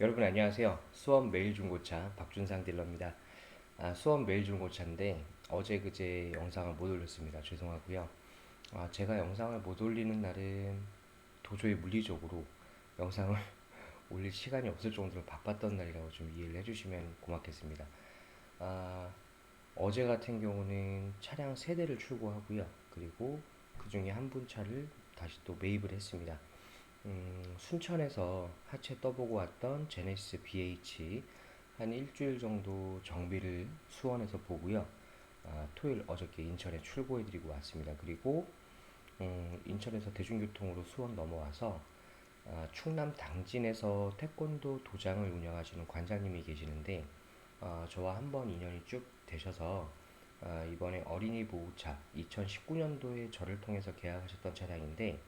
여러분 안녕하세요. 수원 매일중고차 박준상 딜러입니다. 아, 수원 매일중고차인데 어제 그제 영상을 못 올렸습니다. 죄송하고요. 아, 제가 영상을 못 올리는 날은 도저히 물리적으로 영상을 올릴 시간이 없을 정도로 바빴던 날이라고 좀 이해를 해주시면 고맙겠습니다. 아, 어제 같은 경우는 차량 세 대를 출고하고요. 그리고 그 중에 한 분 차를 다시 또 매입을 했습니다. 음, 순천에서 하체 떠보고 왔던 제네시스 BH 한 일주일 정도 정비를 수원에서 보고요. 아, 토요일 어저께 인천에 출고해드리고 왔습니다. 그리고 음, 인천에서 대중교통으로 수원 넘어와서 아, 충남 당진에서 태권도 도장을 운영하시는 관장님이 계시는데 아, 저와 한번 인연이 쭉 되셔서 아, 이번에 어린이 보호차 2019년도에 저를 통해서 계약하셨던 차량인데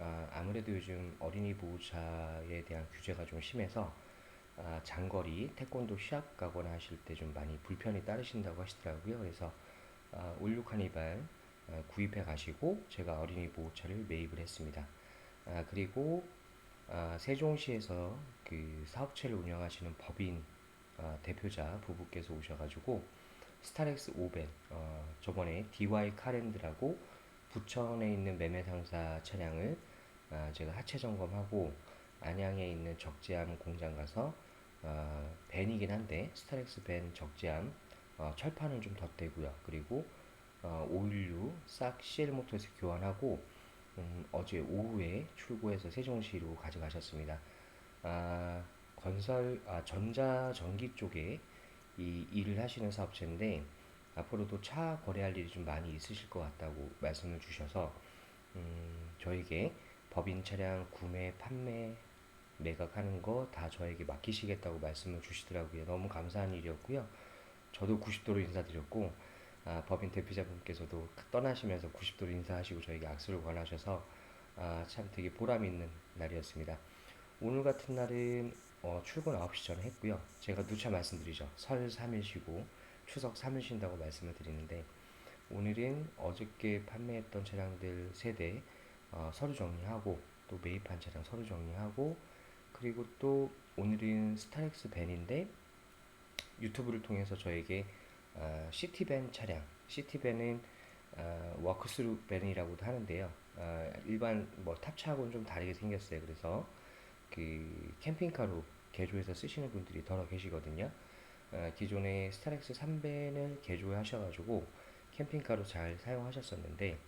아, 아무래도 요즘 어린이 보호자에 대한 규제가 좀 심해서 아, 장거리 태권도 시합 가거나 하실 때 좀 많이 불편이 따르신다고 하시더라고요. 그래서 아, 올류 카니발 아, 구입해 가시고 제가 어린이 보호차를 매입을 했습니다. 아, 그리고 아, 세종시에서 그 사업체를 운영하시는 법인 아, 대표자 부부께서 오셔가지고 스타렉스 500 어, 저번에 DY 카랜드라고 부천에 있는 매매 상사 차량을 아, 제가 하체 점검하고 안양에 있는 적재함 공장 가서 아, 벤이긴 한데 스타렉스 벤 적재함 어, 철판을 좀 덧대고요. 그리고 어, 오일류 싹 CL 모터에서 교환하고 음, 어제 오후에 출고해서 세종시로 가져가셨습니다. 아, 건설 아, 전자 전기 쪽에 이 일을 하시는 사업체인데 앞으로도 차 거래할 일이 좀 많이 있으실 것 같다고 말씀을 주셔서 음, 저에게 법인 차량 구매, 판매, 매각하는 거 다 저에게 맡기시겠다고 말씀을 주시더라고요. 너무 감사한 일이었고요. 저도 90도로 인사드렸고 아, 법인 대표자분께서도 떠나시면서 90도로 인사하시고 저에게 악수를 권하셔서 아, 참 되게 보람 있는 날이었습니다. 오늘 같은 날은 어, 출근 9시 전에 했고요. 제가 누차 말씀드리죠. 설 3일 쉬고 추석 3일 쉰다고 말씀을 드리는데 오늘은 어저께 판매했던 차량들 세대 어, 서류 정리하고 또 매입한 차량 서류 정리하고 그리고 또 오늘은 스타렉스 벤인데 유튜브를 통해서 저에게 어, 시티벤 차량 시티벤은 어, 워크스루 벤이라고도 하는데요. 어, 일반 뭐 탑차하고는 좀 다르게 생겼어요. 그래서 그 캠핑카로 개조해서 쓰시는 분들이 더러 계시거든요. 어, 기존에 스타렉스 3벤을 개조하셔가지고 캠핑카로 잘 사용하셨었는데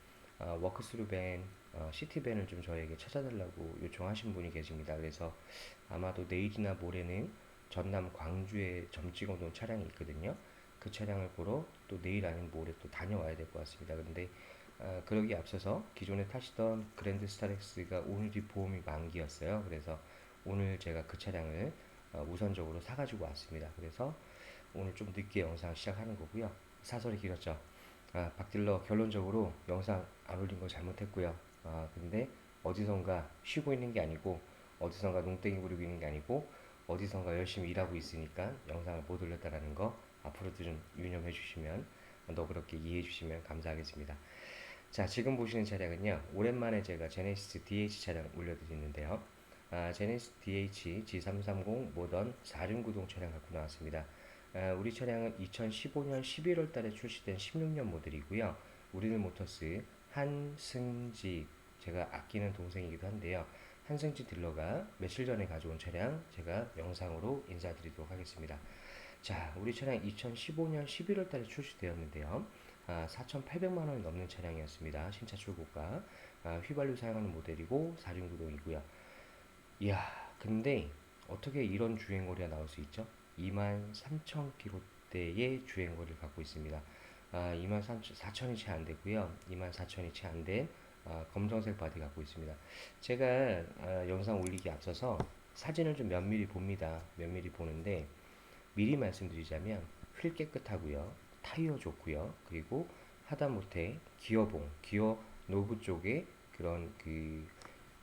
어, 워크스루 벤, 어, 시티벤을 좀 저에게 찾아달라고 요청하신 분이 계십니다. 그래서 아마도 내일이나 모레는 전남 광주에 점 찍어 놓은 차량이 있거든요. 그 차량을 보러 또 내일 아니면 모레 또 다녀와야 될 것 같습니다. 근데 어, 그러기에 앞서서 기존에 타시던 그랜드 스타렉스가 오늘이 보험이 만기였어요. 그래서 오늘 제가 그 차량을 어, 우선적으로 사가지고 왔습니다. 그래서 오늘 좀 늦게 영상 시작하는 거고요. 사설이 길었죠. 아, 박딜러 결론적으로 영상 안 올린 거 잘못했고요. 아, 근데 어디선가 쉬고 있는 게 아니고 어디선가 농땡이 부리고 있는 게 아니고 어디선가 열심히 일하고 있으니까 영상을 못 올렸다라는 거 앞으로도 좀 유념해 주시면 너그럽게 이해해 주시면 감사하겠습니다. 자, 지금 보시는 차량은요. 오랜만에 제가 제네시스 DH 차량 올려드리는데요. 아, 제네시스 DH G330 모던 4륜 구동 차량 갖고 나왔습니다. 아, 우리 차량은 2015년 11월 달에 출시된 16년 모델이고요. 우리는 모터스 한승지 제가 아끼는 동생이기도 한데요. 한승지 딜러가 며칠 전에 가져온 차량 제가 영상으로 인사드리도록 하겠습니다. 자, 우리 차량 2015년 11월 달에 출시되었는데요. 아, 4,800만 원이 넘는 차량이었습니다. 신차 출고가. 아, 휘발유 사용하는 모델이고 4륜 구동이고요. 이야, 근데 어떻게 이런 주행거리가 나올 수 있죠? 23,000km대의 주행거리를 갖고 있습니다. 아, 24,000이 채 안 되고요. 24,000이 채 안된 아, 검정색 바디 갖고 있습니다. 제가 아, 영상 올리기 앞서서 사진을 좀 면밀히 봅니다. 면밀히 보는데 미리 말씀드리자면 휠 깨끗하고요. 타이어 좋고요. 그리고 하다못해 기어봉, 기어 노브 쪽에 그런 그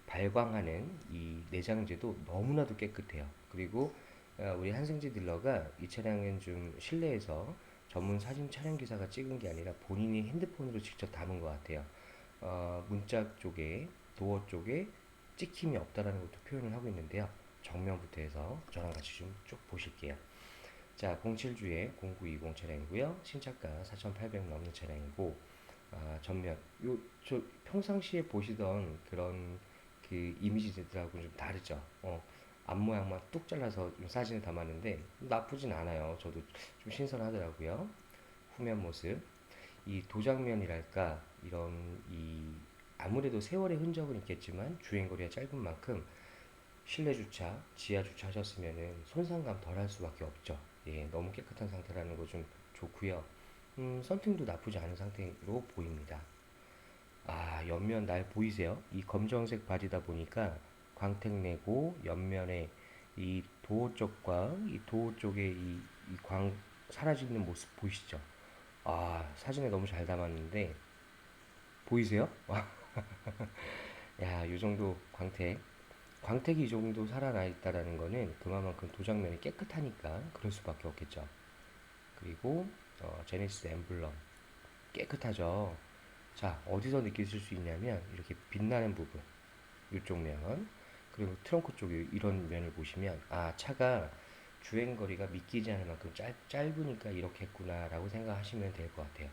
발광하는 이 내장재도 너무나도 깨끗해요. 그리고 어, 우리 한승지 딜러가 이 차량은 좀 실내에서 전문 사진 촬영 기사가 찍은 게 아니라 본인이 핸드폰으로 직접 담은 것 같아요. 어, 문짝 쪽에 도어 쪽에 찍힘이 없다라는 것도 표현을 하고 있는데요. 정면부터 해서 저랑 같이 좀 쭉 보실게요. 자, 07주에 0920 차량이고요. 신차가 4,800 넘는 차량이고 아, 전면 요 저 평상시에 보시던 그런 그 이미지들하고는 좀 다르죠. 어, 앞 모양만 뚝 잘라서 좀 사진을 담았는데 나쁘진 않아요. 저도 좀 신선하더라고요. 후면 모습. 이 도장면이랄까 이런 이 아무래도 세월의 흔적은 있겠지만 주행거리가 짧은 만큼 실내 주차, 지하 주차 하셨으면은 손상감 덜 할 수밖에 없죠. 예, 너무 깨끗한 상태라는 거 좀 좋고요. 음, 썬팅도 나쁘지 않은 상태로 보입니다. 아, 옆면 날 보이세요? 이 검정색 바디다 보니까 광택 내고 옆면에 이 도어 쪽과 이 도어 쪽에 이, 이광 사라지는 모습 보이시죠? 아, 사진에 너무 잘 담았는데 보이세요? 야, 요 정도 광택. 광택이 이 정도 살아나 있다라는 거는 그만큼 도장면이 깨끗하니까 그럴 수밖에 없겠죠. 그리고 어, 제네시스 엠블럼 깨끗하죠. 자, 어디서 느끼실 수 있냐면 이렇게 빛나는 부분, 이쪽 면, 그리고 트렁크 쪽에 이런 면을 보시면 아, 차가 주행 거리가 믿기지 않을 만큼 짧, 짧으니까 이렇게 했구나라고 생각하시면 될 것 같아요.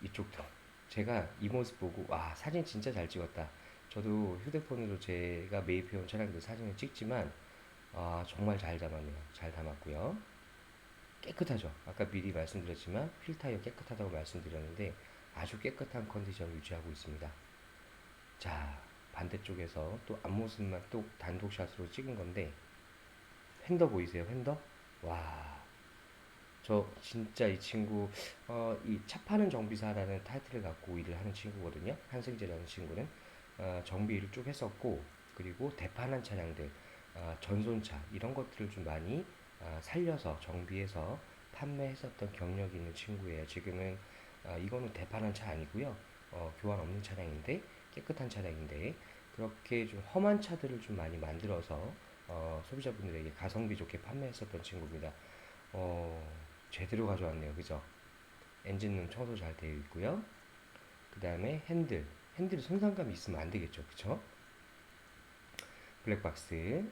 이쪽도 제가 이 모습 보고 와, 사진 진짜 잘 찍었다. 저도 휴대폰으로 제가 매입해온 차량들 사진을 찍지만 아, 정말 잘 담았네요. 잘 담았고요. 깨끗하죠. 아까 미리 말씀드렸지만 휠 타이어 깨끗하다고 말씀드렸는데 아주 깨끗한 컨디션 유지하고 있습니다. 자, 반대쪽에서 또 앞모습만 또 단독샷으로 찍은 건데 휀더 보이세요? 휀더? 와, 저 진짜 이 친구 어, 이차 파는 정비사라는 타이틀을 갖고 일을 하는 친구거든요. 한승재라는 친구는 어, 정비 일을 쭉 했었고 그리고 대판한 차량들 어, 전손차 이런 것들을 좀 많이 어, 살려서 정비해서 판매했었던 경력이 있는 친구예요. 지금은 어, 이거는 대판한 차 아니고요. 어, 교환 없는 차량인데 깨끗한 차량인데 그렇게 좀 험한 차들을 좀 많이 만들어서 어, 소비자분들에게 가성비 좋게 판매했었던 친구입니다. 어, 제대로 가져왔네요. 그죠? 엔진룸 청소 잘 되어 있고요. 그 다음에 핸들. 핸들이 손상감이 있으면 안 되겠죠. 그쵸? 블랙박스.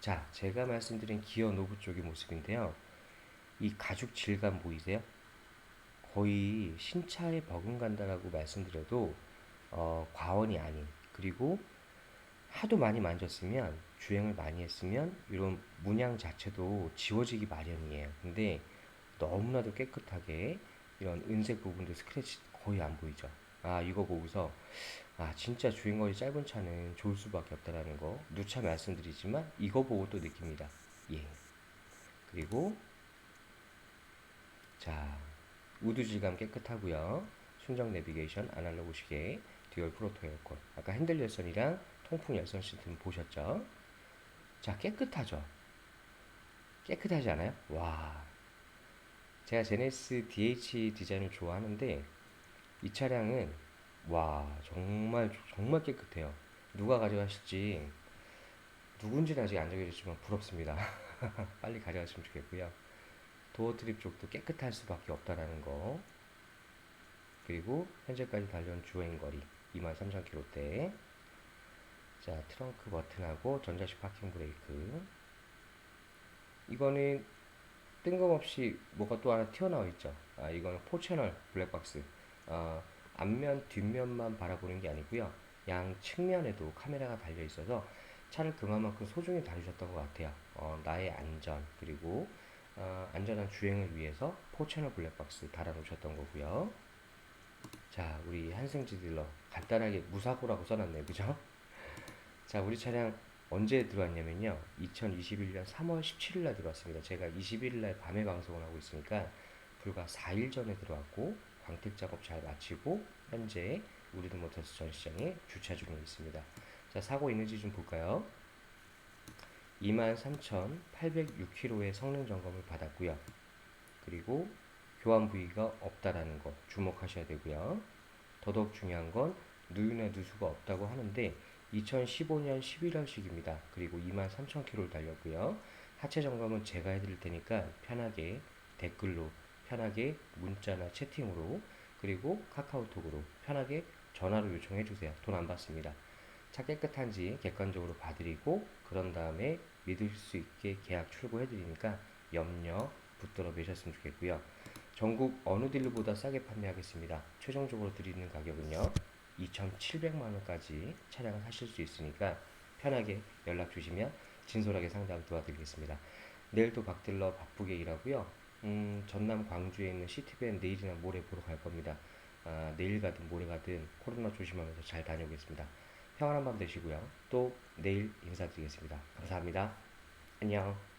자, 제가 말씀드린 기어 노브 쪽의 모습인데요. 이 가죽 질감 보이세요? 거의 신차에 버금간다라고 말씀드려도 어, 과언이 아닌 그리고 하도 많이 만졌으면 주행을 많이 했으면 이런 문양 자체도 지워지기 마련이에요. 근데 너무나도 깨끗하게 이런 은색 부분도 스크래치 거의 안 보이죠. 아 이거 보고서 아 진짜 주행거리 짧은 차는 좋을 수밖에 없다라는 거 누차 말씀드리지만 이거 보고 또 느낍니다. 예. 그리고 자 우드 질감 깨끗하고요. 순정 내비게이션 아날로그 시계 듀얼 프로토 에어컨 아까 핸들 열선이랑 통풍 열선 시스템 보셨죠? 자 깨끗하죠? 깨끗하지 않아요? 와 제가 제네시스 DH 디자인을 좋아하는데 이 차량은 와 정말 정말 깨끗해요. 누가 가져가실지 누군지는 아직 안 정해졌지만 부럽습니다. 빨리 가져갔으면 좋겠고요. 도어 트립 쪽도 깨끗할 수밖에 없다라는 거. 그리고 현재까지 달려온 주행 거리 23,000km대. 자, 트렁크 버튼하고 전자식 파킹 브레이크. 이거는 뜬금없이 뭐가 또 하나 튀어나와 있죠. 아, 이거는 4채널 블랙박스. 아, 앞면, 뒷면만 바라보는 게 아니고요. 양 측면에도 카메라가 달려 있어서 차를 그만큼 소중히 다루셨던 것 같아요. 어, 나의 안전, 그리고 어, 안전한 주행을 위해서 4채널 블랙박스 달아놓으셨던 거고요. 자, 우리 한승지 딜러 간단하게 무사고라고 써놨네요. 그죠? 자, 우리 차량 언제 들어왔냐면요. 2021년 3월 17일 날 들어왔습니다. 제가 21일 날 밤에 방송을 하고 있으니까 불과 4일 전에 들어왔고 광택 작업 잘 마치고 현재 우리도 모터스 전시장에 주차 중에 있습니다. 자, 사고 있는지 좀 볼까요? 23,806km의 성능 점검을 받았고요. 그리고 교환 부위가 없다라는 거 주목하셔야 되고요. 더더욱 중요한 건 누유나 누수가 없다고 하는데 2015년 11월식입니다. 그리고 23,000km를 달렸고요. 하체 점검은 제가 해드릴 테니까 편하게 댓글로 편하게 문자나 채팅으로 그리고 카카오톡으로 편하게 전화로 요청해 주세요. 돈 안 받습니다. 차 깨끗한지 객관적으로 봐드리고 그런 다음에 믿을 수 있게 계약 출고해 드리니까 염려 붙들어 매셨으면 좋겠고요. 전국 어느 딜러보다 싸게 판매하겠습니다. 최종적으로 드리는 가격은요. 2,700만 원까지 차량을 사실 수 있으니까 편하게 연락 주시면 진솔하게 상담 도와드리겠습니다. 내일 또 박딜러 바쁘게 일하고요. 음, 전남 광주에 있는 시티밴 내일이나 모레 보러 갈 겁니다. 아, 내일 가든 모레 가든 코로나 조심하면서 잘 다녀오겠습니다. 평안한 밤 되시고요. 또 내일 인사드리겠습니다. 감사합니다. 안녕.